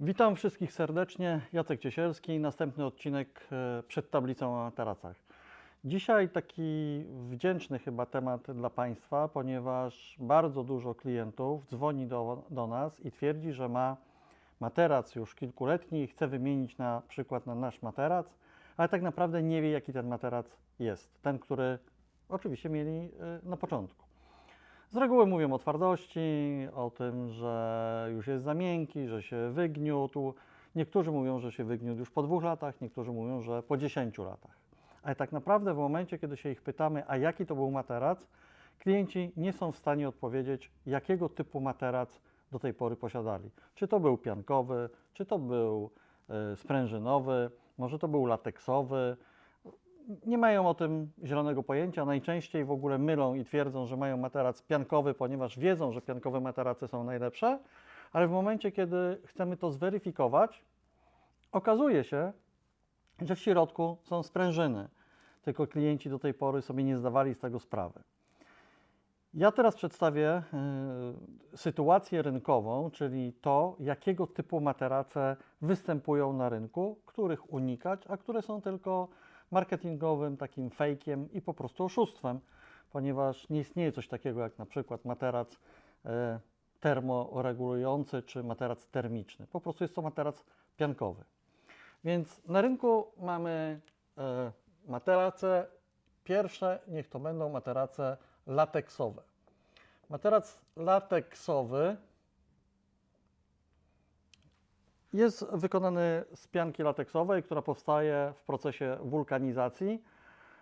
Witam wszystkich serdecznie. Jacek Ciesielski. Następny odcinek e, przed tablicą o materacach. Dzisiaj taki wdzięczny chyba temat dla Państwa, ponieważ bardzo dużo klientów dzwoni do, do nas i twierdzi, że ma materac już kilkuletni i chce wymienić na przykład na nasz materac, ale tak naprawdę nie wie, jaki ten materac jest. Ten, który oczywiście mieli e, na początku. Z reguły mówią o twardości, o tym, że już jest za miękki, że się wygniótł. Niektórzy mówią, że się wygniótł już po dwóch latach, niektórzy mówią, że po 10 latach. Ale tak naprawdę w momencie, kiedy się ich pytamy, a jaki to był materac, klienci nie są w stanie odpowiedzieć, jakiego typu materac do tej pory posiadali. Czy to był piankowy, czy to był e, sprężynowy, może to był lateksowy, nie mają o tym zielonego pojęcia. Najczęściej w ogóle mylą i twierdzą, że mają materac piankowy, ponieważ wiedzą, że piankowe materace są najlepsze, ale w momencie, kiedy chcemy to zweryfikować, okazuje się, że w środku są sprężyny. Tylko klienci do tej pory sobie nie zdawali z tego sprawy. Ja teraz przedstawię y, sytuację rynkową, czyli to, jakiego typu materace występują na rynku, których unikać, a które są tylko marketingowym takim fejkiem i po prostu oszustwem, ponieważ nie istnieje coś takiego jak na przykład materac e, termoregulujący czy materac termiczny. Po prostu jest to materac piankowy. Więc na rynku mamy e, materace pierwsze, niech to będą materace lateksowe. Materac lateksowy jest wykonany z pianki lateksowej, która powstaje w procesie wulkanizacji,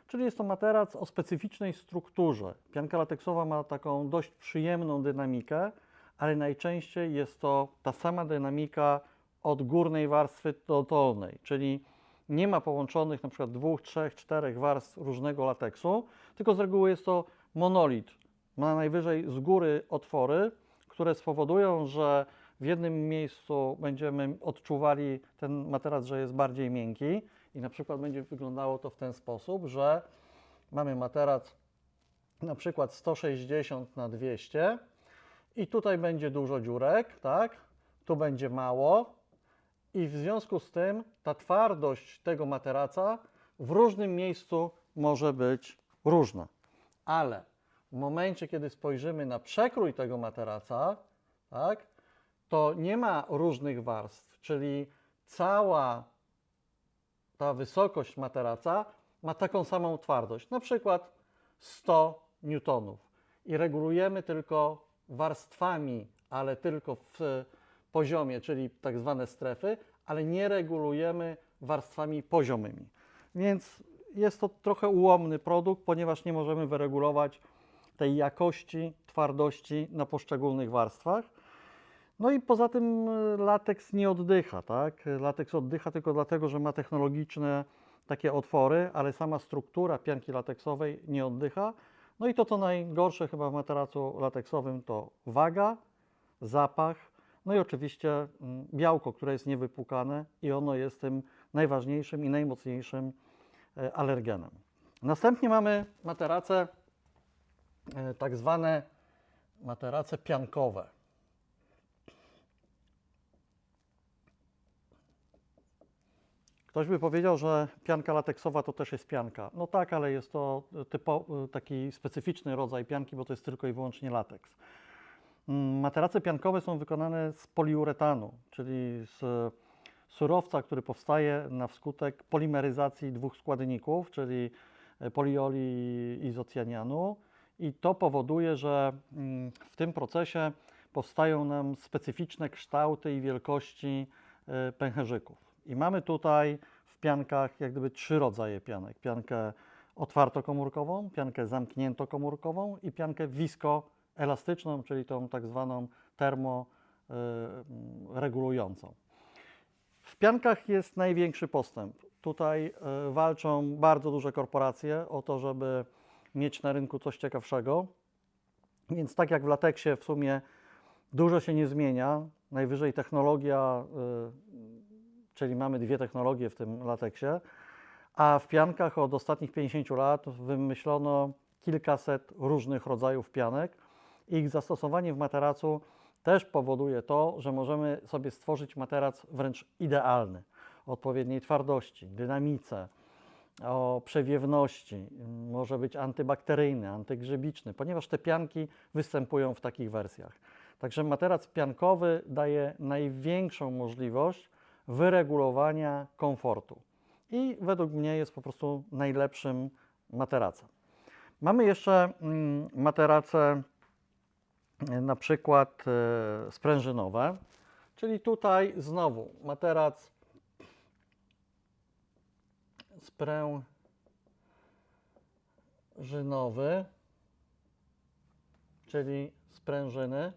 czyli jest to materac o specyficznej strukturze. Pianka lateksowa ma taką dość przyjemną dynamikę, ale najczęściej jest to ta sama dynamika od górnej warstwy do dolnej, czyli nie ma połączonych na przykład dwóch, trzech, czterech warstw różnego lateksu, tylko z reguły jest to monolit. Ma najwyżej z góry otwory, które spowodują, że w jednym miejscu będziemy odczuwali ten materac, że jest bardziej miękki i na przykład będzie wyglądało to w ten sposób, że mamy materac na przykład 160 na 200 i tutaj będzie dużo dziurek, tak? Tu będzie mało i w związku z tym ta twardość tego materaca w różnym miejscu może być różna. Ale w momencie, kiedy spojrzymy na przekrój tego materaca, tak, to nie ma różnych warstw, czyli cała ta wysokość materaca ma taką samą twardość, na przykład 100 newtonów. I regulujemy tylko warstwami, ale tylko w poziomie, czyli tak zwane strefy, ale nie regulujemy warstwami poziomymi. Więc jest to trochę ułomny produkt, ponieważ nie możemy wyregulować tej jakości, twardości na poszczególnych warstwach. No i poza tym y, lateks nie oddycha, tak? Lateks oddycha tylko dlatego, że ma technologiczne takie otwory, ale sama struktura pianki lateksowej nie oddycha. No i to, co najgorsze chyba w materacu lateksowym, to waga, zapach, no i oczywiście mm, białko, które jest niewypłukane i ono jest tym najważniejszym i najmocniejszym e, alergenem. Następnie mamy materace e, tak zwane materace piankowe. Ktoś by powiedział, że pianka lateksowa to też jest pianka. No tak, ale jest to typo, taki specyficzny rodzaj pianki, bo to jest tylko i wyłącznie lateks. Mm, Materace piankowe są wykonane z poliuretanu, czyli z surowca, który powstaje na wskutek polimeryzacji dwóch składników, czyli polioli i izocjanianu. I to powoduje, że mm, w tym procesie powstają nam specyficzne kształty i wielkości e, pęcherzyków. I mamy tutaj w piankach jak gdyby trzy rodzaje pianek. Piankę otwartokomórkową, piankę zamkniętokomórkową i piankę wiskoelastyczną, czyli tą tak zwaną termoregulującą. W piankach jest największy postęp. Tutaj e, walczą bardzo duże korporacje o to, żeby mieć na rynku coś ciekawszego. Więc tak jak w lateksie w sumie dużo się nie zmienia, najwyżej technologia y, czyli mamy dwie technologie w tym lateksie, a w piankach od ostatnich 50 lat wymyślono kilkaset różnych rodzajów pianek. Ich zastosowanie w materacu też powoduje to, że możemy sobie stworzyć materac wręcz idealny. Odpowiedniej twardości, dynamice, o przewiewności, może być antybakteryjny, antygrzybiczny, ponieważ te pianki występują w takich wersjach. Także materac piankowy daje największą możliwość wyregulowania komfortu i według mnie jest po prostu najlepszym materacem. Mamy jeszcze mm, materace e, na przykład e, sprężynowe, czyli tutaj znowu materac sprężynowy, czyli sprężyny.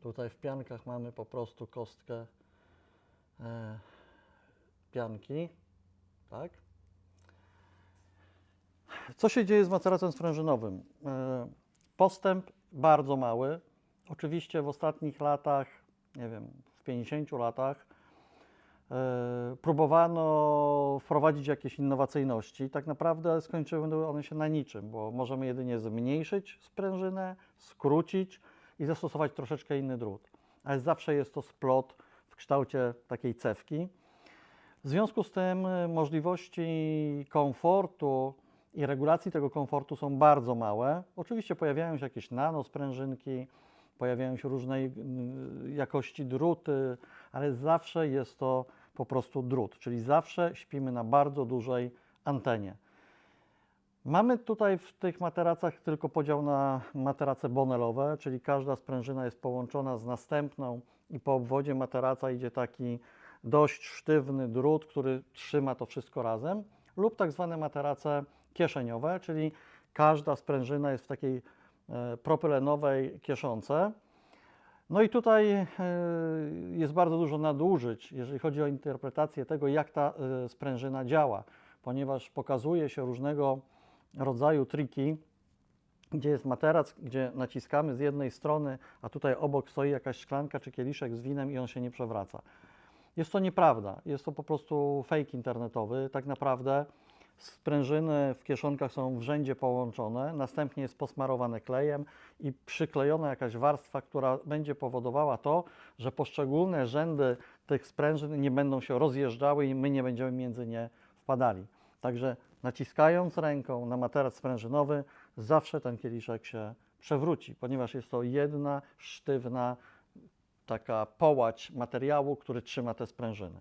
Tutaj w piankach mamy po prostu kostkę pianki, tak? Co się dzieje z maceracem sprężynowym? E, Postęp bardzo mały. Oczywiście w ostatnich latach, nie wiem, w 50 latach, e, próbowano wprowadzić jakieś innowacyjności. Tak naprawdę skończyły one się na niczym, bo możemy jedynie zmniejszyć sprężynę, skrócić i zastosować troszeczkę inny drut. Ale zawsze jest to splot w kształcie takiej cewki. W związku z tym y, możliwości komfortu i regulacji tego komfortu są bardzo małe. Oczywiście pojawiają się jakieś nanosprężynki, pojawiają się różnej y, jakości druty, ale zawsze jest to po prostu drut, czyli zawsze śpimy na bardzo dużej antenie. Mamy tutaj w tych materacach tylko podział na materace bonelowe, czyli każda sprężyna jest połączona z następną i po obwodzie materaca idzie taki dość sztywny drut, który trzyma to wszystko razem, lub tak zwane materace kieszeniowe, czyli każda sprężyna jest w takiej e, propylenowej kieszonce. No i tutaj e, jest bardzo dużo nadużyć, jeżeli chodzi o interpretację tego, jak ta e, sprężyna działa, ponieważ pokazuje się różnego rodzaju triki, gdzie jest materac, gdzie naciskamy z jednej strony, a tutaj obok stoi jakaś szklanka czy kieliszek z winem i on się nie przewraca. Jest to nieprawda, jest to po prostu fake internetowy. Tak naprawdę sprężyny w kieszonkach są w rzędzie połączone, następnie jest posmarowane klejem i przyklejona jakaś warstwa, która będzie powodowała to, że poszczególne rzędy tych sprężyn nie będą się rozjeżdżały i my nie będziemy między nie wpadali. Także naciskając ręką na materac sprężynowy, zawsze ten kieliszek się przewróci, ponieważ jest to jedna sztywna taka połać materiału, który trzyma te sprężyny.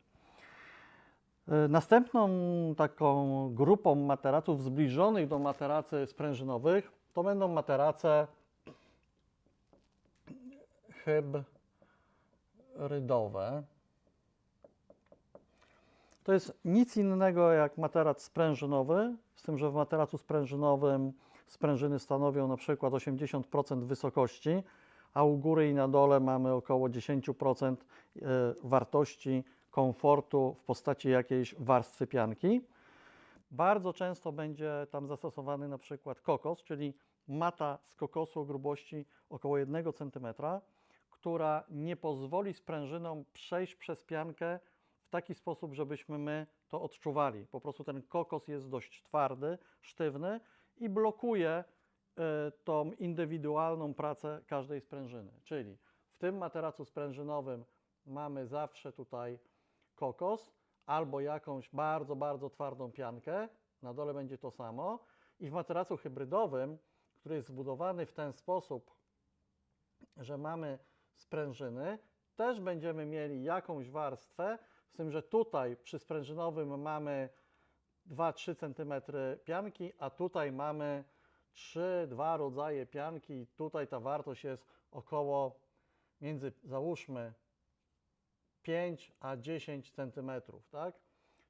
Y, Następną taką grupą materaców zbliżonych do materacy sprężynowych to będą materace hybrydowe. To jest nic innego jak materac sprężynowy, z tym, że w materacu sprężynowym sprężyny stanowią na przykład 80% wysokości, a u góry i na dole mamy około 10% e, wartości komfortu w postaci jakiejś warstwy pianki. Bardzo często będzie tam zastosowany na przykład kokos, czyli mata z kokosu o grubości około 1 cm, która nie pozwoli sprężynom przejść przez piankę w taki sposób, żebyśmy my to odczuwali. Po prostu ten kokos jest dość twardy, sztywny i blokuje y, tą indywidualną pracę każdej sprężyny. Czyli w tym materacu sprężynowym mamy zawsze tutaj kokos albo jakąś bardzo, bardzo twardą piankę. Na dole będzie to samo. I w materacu hybrydowym, który jest zbudowany w ten sposób, że mamy sprężyny, też będziemy mieli jakąś warstwę, z tym, że tutaj przy sprężynowym mamy 2-3 cm pianki, a tutaj mamy 3-2 rodzaje pianki tutaj ta wartość jest około między, załóżmy, 5 a 10 cm, tak?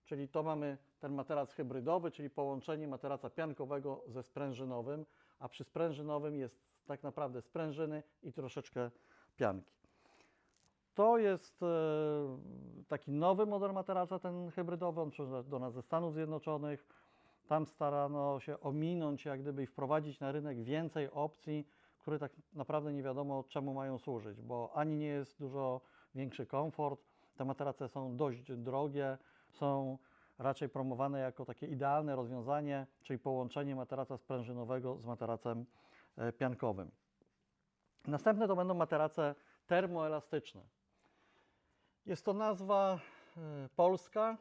Czyli to mamy ten materac hybrydowy, czyli połączenie materaca piankowego ze sprężynowym, a przy sprężynowym jest tak naprawdę sprężyny i troszeczkę pianki. To jest e, taki nowy model materaca, ten hybrydowy, on przyszedł do nas ze Stanów Zjednoczonych. Tam starano się ominąć, jak gdyby i wprowadzić na rynek więcej opcji, które tak naprawdę nie wiadomo czemu mają służyć, bo ani nie jest dużo większy komfort, te materace są dość drogie, są raczej promowane jako takie idealne rozwiązanie, czyli połączenie materaca sprężynowego z materacem e, piankowym. Następne to będą materace termoelastyczne. Jest to nazwa y, polska.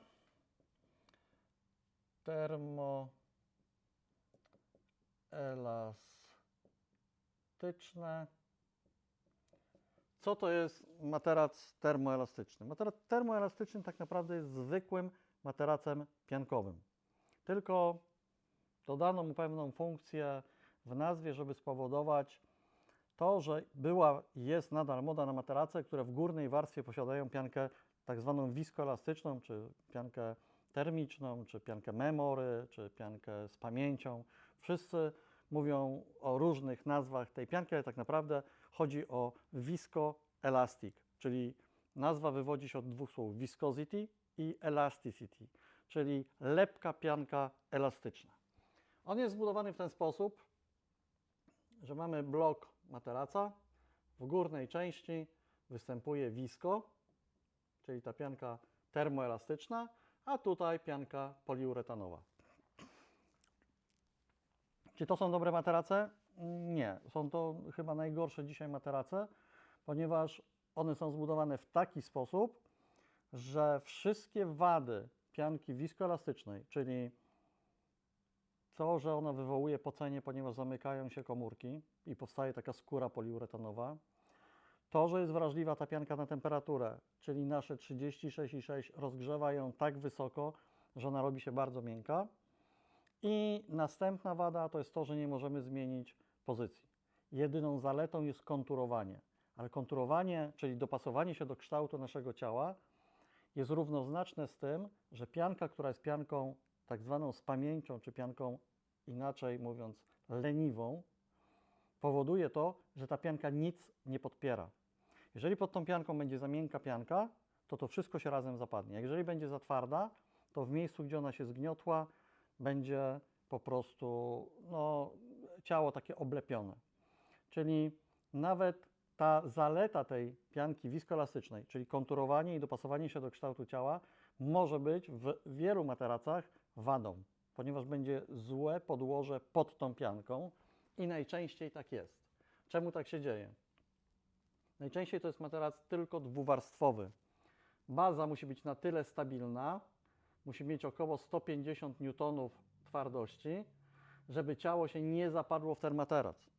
Termoelastyczne. Co to jest materac termoelastyczny? Materac termoelastyczny tak naprawdę jest zwykłym materacem piankowym. Tylko dodano mu pewną funkcję w nazwie, żeby spowodować to, że była i jest nadal moda na materace, które w górnej warstwie posiadają piankę tak zwaną wiskoelastyczną, czy piankę termiczną, czy piankę memory, czy piankę z pamięcią. Wszyscy mówią o różnych nazwach tej pianki, ale tak naprawdę chodzi o viscoelastic, czyli nazwa wywodzi się od dwóch słów viscosity i elasticity, czyli lepka pianka elastyczna. On jest zbudowany w ten sposób, że mamy blok materaca. W górnej części występuje wisko, czyli ta pianka termoelastyczna, a tutaj pianka poliuretanowa. Czy to są dobre materace? Nie. Są to chyba najgorsze dzisiaj materace, ponieważ one są zbudowane w taki sposób, że wszystkie wady pianki wiskoelastycznej, czyli to, że ona wywołuje pocenie, ponieważ zamykają się komórki i powstaje taka skóra poliuretanowa. To, że jest wrażliwa ta pianka na temperaturę, czyli nasze 36,6 rozgrzewa ją tak wysoko, że ona robi się bardzo miękka. I następna wada to jest to, że nie możemy zmienić pozycji. Jedyną zaletą jest konturowanie, ale konturowanie, czyli dopasowanie się do kształtu naszego ciała, jest równoznaczne z tym, że pianka, która jest pianką tak zwaną z pamięcią, czy pianką inaczej mówiąc leniwą, powoduje to, że ta pianka nic nie podpiera. Jeżeli pod tą pianką będzie za miękka pianka, to to wszystko się razem zapadnie. Jeżeli będzie za twarda, to w miejscu, gdzie ona się zgniotła, będzie po prostu no, ciało takie oblepione. Czyli nawet ta zaleta tej pianki wiskoelastycznej, czyli konturowanie i dopasowanie się do kształtu ciała, może być w wielu materacach wadą, ponieważ będzie złe podłoże pod tą pianką i najczęściej tak jest. Czemu tak się dzieje? Najczęściej to jest materac tylko dwuwarstwowy. Baza musi być na tyle stabilna, musi mieć około 150 newtonów twardości, żeby ciało się nie zapadło w ten materac.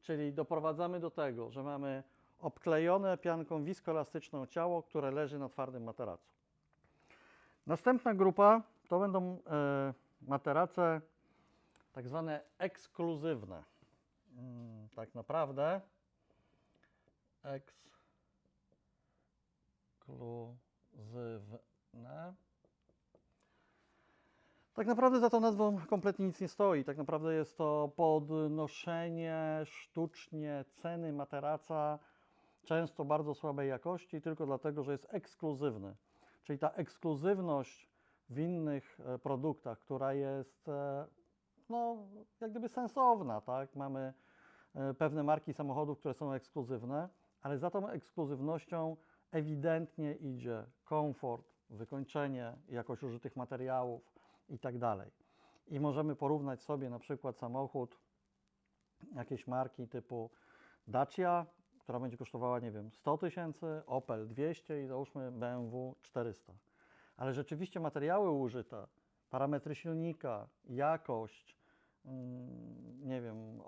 Czyli doprowadzamy do tego, że mamy obklejone pianką wiskoelastyczną ciało, które leży na twardym materacu. Następna grupa to będą e, materace tak zwane ekskluzywne. Mm, tak naprawdę ekskluzywne. Tak naprawdę za tą nazwą kompletnie nic nie stoi. Tak naprawdę jest to podnoszenie sztucznie ceny materaca, często bardzo słabej jakości, tylko dlatego, że jest ekskluzywny. Czyli ta ekskluzywność w innych e, produktach, która jest e, no, jak gdyby sensowna, tak? Mamy e, pewne marki samochodów, które są ekskluzywne, ale za tą ekskluzywnością ewidentnie idzie komfort, wykończenie, jakość użytych materiałów i tak dalej. I możemy porównać sobie na przykład samochód jakiejś marki typu Dacia, która będzie kosztowała, nie wiem, 100 tysięcy, Opel 200 i załóżmy BMW 400. Ale rzeczywiście materiały użyte, parametry silnika, jakość, mm, nie wiem,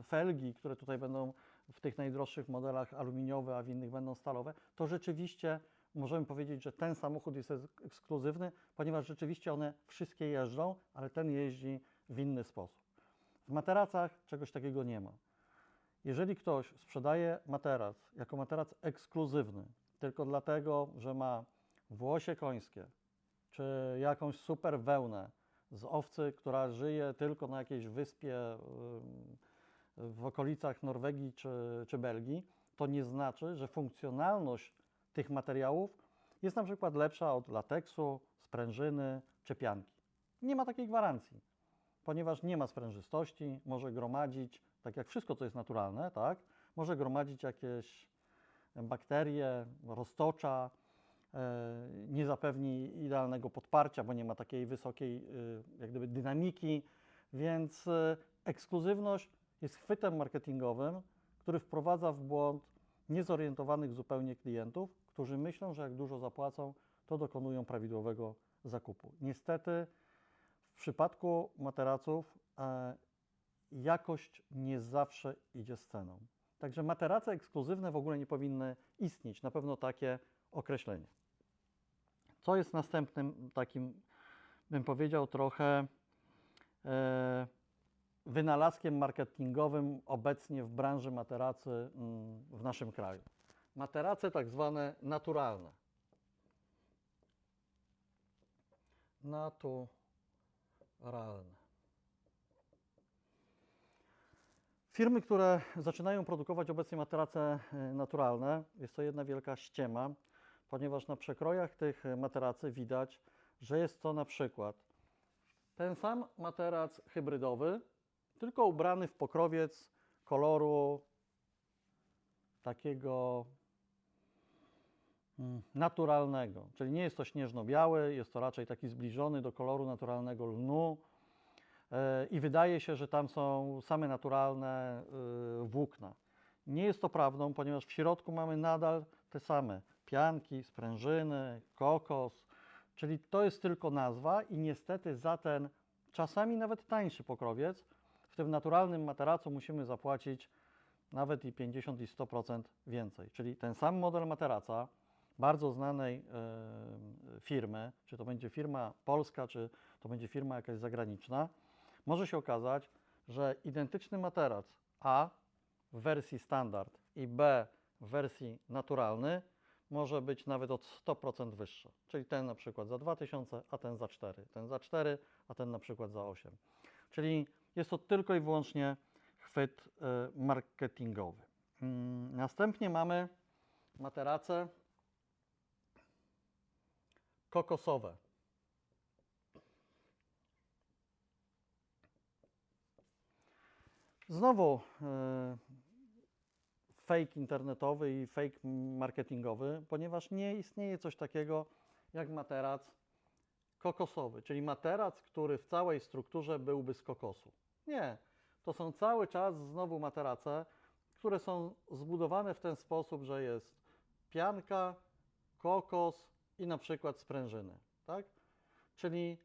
y, felgi, które tutaj będą w tych najdroższych modelach aluminiowe, a w innych będą stalowe, to rzeczywiście możemy powiedzieć, że ten samochód jest eks- ekskluzywny, ponieważ rzeczywiście one wszystkie jeżdżą, ale ten jeździ w inny sposób. W materacach czegoś takiego nie ma. Jeżeli ktoś sprzedaje materac jako materac ekskluzywny, tylko dlatego, że ma włosie końskie, czy jakąś super wełnę z owcy, która żyje tylko na jakiejś wyspie w okolicach Norwegii czy, czy Belgii, to nie znaczy, że funkcjonalność tych materiałów jest na przykład lepsza od lateksu, sprężyny czy pianki. Nie ma takiej gwarancji, ponieważ nie ma sprężystości, może gromadzić, tak jak wszystko, co jest naturalne, tak, może gromadzić jakieś bakterie, roztocza, nie zapewni idealnego podparcia, bo nie ma takiej wysokiej y, jak gdyby dynamiki, więc y, ekskluzywność jest chwytem marketingowym, który wprowadza w błąd niezorientowanych zupełnie klientów, którzy myślą, że jak dużo zapłacą, to dokonują prawidłowego zakupu. Niestety w przypadku materaców e, jakość nie zawsze idzie z ceną. Także materace ekskluzywne w ogóle nie powinny istnieć, na pewno takie określenie. Co jest następnym takim, bym powiedział, trochę e, wynalazkiem marketingowym obecnie w branży materacy mm, w naszym kraju? Materace tak zwane naturalne. Naturalne. Firmy, które zaczynają produkować obecnie materace e, naturalne, jest to jedna wielka ściema, ponieważ na przekrojach tych materacy widać, że jest to na przykład ten sam materac hybrydowy, tylko ubrany w pokrowiec koloru takiego mm, naturalnego, czyli nie jest to śnieżno-biały, jest to raczej taki zbliżony do koloru naturalnego lnu e, i wydaje się, że tam są same naturalne e, włókna. Nie jest to prawdą, ponieważ w środku mamy nadal te same pianki, sprężyny, kokos, czyli to jest tylko nazwa i niestety za ten czasami nawet tańszy pokrowiec w tym naturalnym materacu musimy zapłacić nawet i 50 i 100% więcej. Czyli ten sam model materaca bardzo znanej e, firmy, czy to będzie firma polska, czy to będzie firma jakaś zagraniczna, może się okazać, że identyczny materac A w wersji standard i B w wersji naturalny może być nawet od 100% wyższy. Czyli ten na przykład za 2000, a ten za 4, ten za 4, a ten na przykład za 8. Czyli jest to tylko i wyłącznie chwyt e, marketingowy. Mm, Następnie mamy materace kokosowe. Znowu e, fake internetowy i fake marketingowy, ponieważ nie istnieje coś takiego jak materac kokosowy, czyli materac, który w całej strukturze byłby z kokosu. Nie, to są cały czas znowu materace, które są zbudowane w ten sposób, że jest pianka, kokos i na przykład sprężyny, tak? Czyli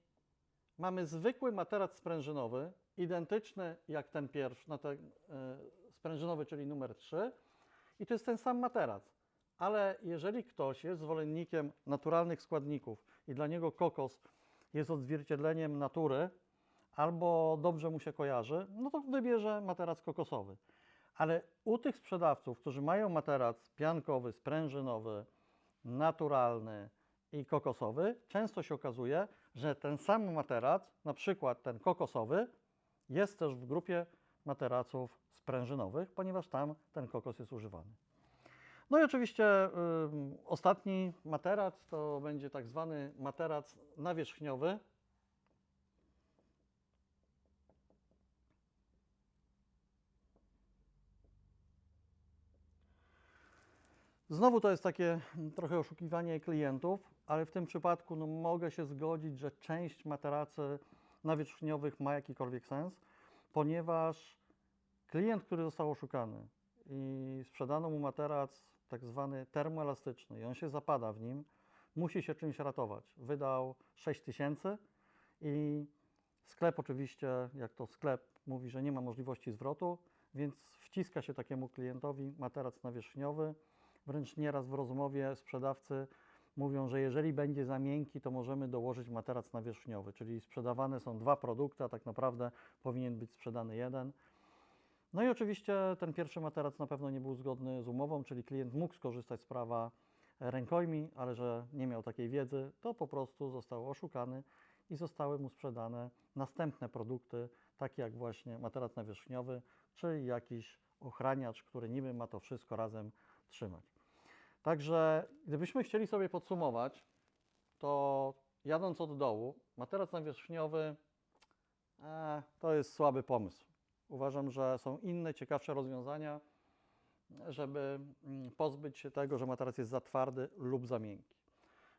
mamy zwykły materac sprężynowy, identyczny jak ten pierwszy, no ten, y, sprężynowy, czyli numer 3 i to jest ten sam materac. Ale jeżeli ktoś jest zwolennikiem naturalnych składników i dla niego kokos jest odzwierciedleniem natury, albo dobrze mu się kojarzy, no to wybierze materac kokosowy. Ale u tych sprzedawców, którzy mają materac piankowy, sprężynowy, naturalny i kokosowy, często się okazuje, że ten sam materac, na przykład ten kokosowy, jest też w grupie materaców sprężynowych, ponieważ tam ten kokos jest używany. No i oczywiście ym, ostatni materac to będzie tak zwany materac nawierzchniowy. Znowu to jest takie mm, trochę oszukiwanie klientów, ale w tym przypadku no, mogę się zgodzić, że część materacy nawierzchniowych ma jakikolwiek sens, ponieważ klient, który został oszukany i sprzedano mu materac tak zwany termoelastyczny i on się zapada w nim, musi się czymś ratować. Wydał 6 tysięcy i sklep oczywiście, jak to sklep mówi, że nie ma możliwości zwrotu, więc wciska się takiemu klientowi materac nawierzchniowy. Wręcz nieraz w rozmowie sprzedawcy mówią, że jeżeli będzie za miękki, to możemy dołożyć materac nawierzchniowy, czyli sprzedawane są dwa produkty, a tak naprawdę powinien być sprzedany jeden. No i oczywiście ten pierwszy materac na pewno nie był zgodny z umową, czyli klient mógł skorzystać z prawa rękojmi, ale że nie miał takiej wiedzy, to po prostu został oszukany i zostały mu sprzedane następne produkty, takie jak właśnie materac nawierzchniowy, czy jakiś ochraniacz, który niby ma to wszystko razem trzymać. Także gdybyśmy chcieli sobie podsumować, to jadąc od dołu, materac nawierzchniowy e, to jest słaby pomysł. Uważam, że są inne, ciekawsze rozwiązania, żeby mm, pozbyć się tego, że materac jest za twardy lub za miękki.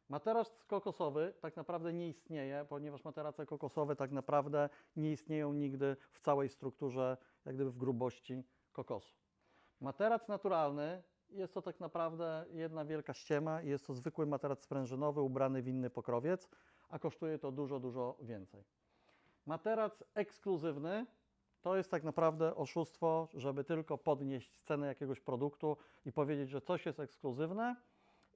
Materac kokosowy tak naprawdę nie istnieje, ponieważ materace kokosowe tak naprawdę nie istnieją nigdy w całej strukturze, jak gdyby w grubości kokosu. Materac naturalny jest to tak naprawdę jedna wielka ściema. i Jest to zwykły materac sprężynowy ubrany w inny pokrowiec, a kosztuje to dużo, dużo więcej. Materac ekskluzywny to jest tak naprawdę oszustwo, żeby tylko podnieść cenę jakiegoś produktu i powiedzieć, że coś jest ekskluzywne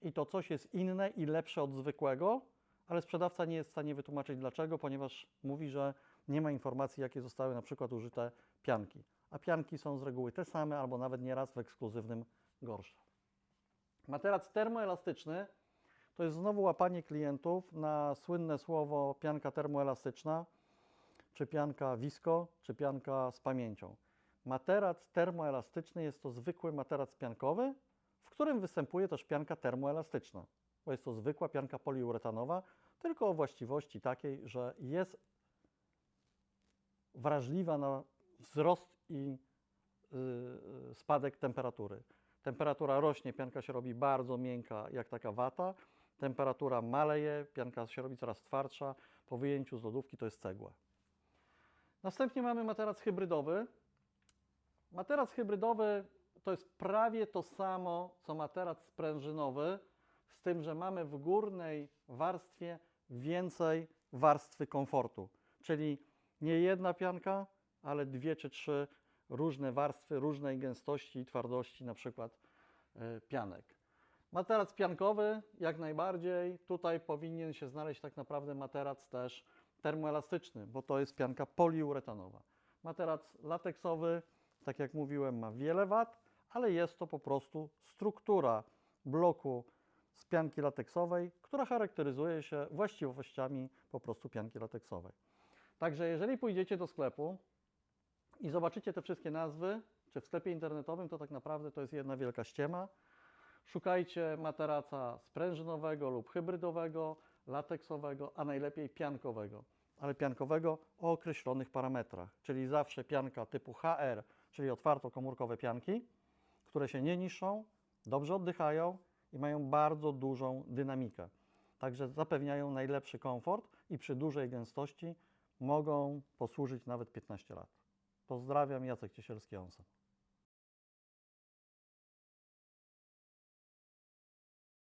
i to coś jest inne i lepsze od zwykłego, ale sprzedawca nie jest w stanie wytłumaczyć dlaczego, ponieważ mówi, że nie ma informacji, jakie zostały na przykład użyte pianki. A pianki są z reguły te same, albo nawet nieraz w ekskluzywnym gorsze. Materac termoelastyczny to jest znowu łapanie klientów na słynne słowo pianka termoelastyczna, czy pianka wisko, czy pianka z pamięcią. Materac termoelastyczny jest to zwykły materac piankowy, w którym występuje też pianka termoelastyczna, bo jest to zwykła pianka poliuretanowa, tylko o właściwości takiej, że jest wrażliwa na wzrost i y, spadek temperatury. Temperatura rośnie, pianka się robi bardzo miękka, jak taka wata. Temperatura maleje, pianka się robi coraz twardsza. Po wyjęciu z lodówki to jest cegła. Następnie mamy materac hybrydowy. Materac hybrydowy to jest prawie to samo, co materac sprężynowy, z tym, że mamy w górnej warstwie więcej warstwy komfortu. Czyli nie jedna pianka, ale dwie czy trzy różne warstwy, różnej gęstości i twardości, na przykład e, pianek. Materac piankowy jak najbardziej. Tutaj powinien się znaleźć tak naprawdę materac też termoelastyczny, bo to jest pianka poliuretanowa. Materac lateksowy, tak jak mówiłem, ma wiele wad, ale jest to po prostu struktura bloku z pianki lateksowej, która charakteryzuje się właściwościami po prostu pianki lateksowej. Także jeżeli pójdziecie do sklepu i zobaczycie te wszystkie nazwy, czy w sklepie internetowym, to tak naprawdę to jest jedna wielka ściema. Szukajcie materaca sprężynowego lub hybrydowego, lateksowego, a najlepiej piankowego. Ale piankowego o określonych parametrach, czyli zawsze pianka typu HR, czyli otwartokomórkowe pianki, które się nie niszczą, dobrze oddychają i mają bardzo dużą dynamikę. Także zapewniają najlepszy komfort i przy dużej gęstości mogą posłużyć nawet 15 lat. Pozdrawiam, Jacek Ciesielski-Onsen.